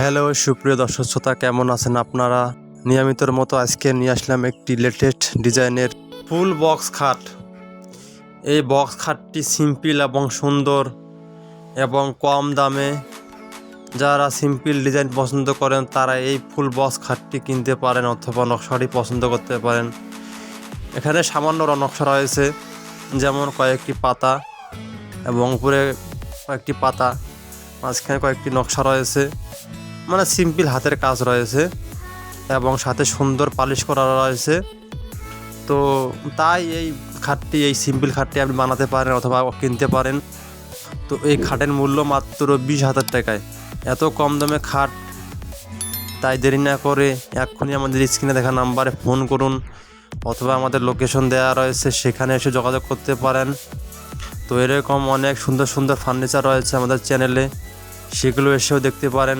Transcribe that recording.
Hello, সুপ্রিয় দর্শক শ্রোতা, কেমন আছেন আপনারা? নিয়মিতর মতো আজকে নিয়ে আসলাম একটি লেটেস্ট ডিজাইনের ফুল বক্স খাট। এই বক্স খাটটি সিম্পল এবং সুন্দর এবং কম দামে যারা সিম্পল ডিজাইন পছন্দ করেন, তারা এই ফুল বক্স খাটটি কিনতে পারেন অথবা নকশাটি পছন্দ করতে পারেন। এখানে সামান্য নকশা রয়েছে, যেমন কয়েকটি পাতা এবং উপরে কয়েকটি পাতা, মাঝখানে কয়েকটি নকশা রয়েছে। মানে সিম্পল হাতের কাজ রয়েছে এবং সাথে সুন্দর পালিশ করা রয়েছে। তো তাই এই খাটটি, এই সিম্পল খাটটি আপনি বানাতে পারেন অথবা কিনতে পারেন। তো এই খাটের মূল্য মাত্র বিশ হাজার টাকায়। এত কম দামে খাট, তাই দেরি না করে এক্ষুনি আমাদের স্ক্রিনে দেখা নাম্বারে ফোন করুন অথবা আমাদের লোকেশন দেওয়া রয়েছে, সেখানে এসে যোগাযোগ করতে পারেন। তো এরকম অনেক সুন্দর সুন্দর ফার্নিচার রয়েছে আমাদের চ্যানেলে, সেগুলো এসেও দেখতে পারেন।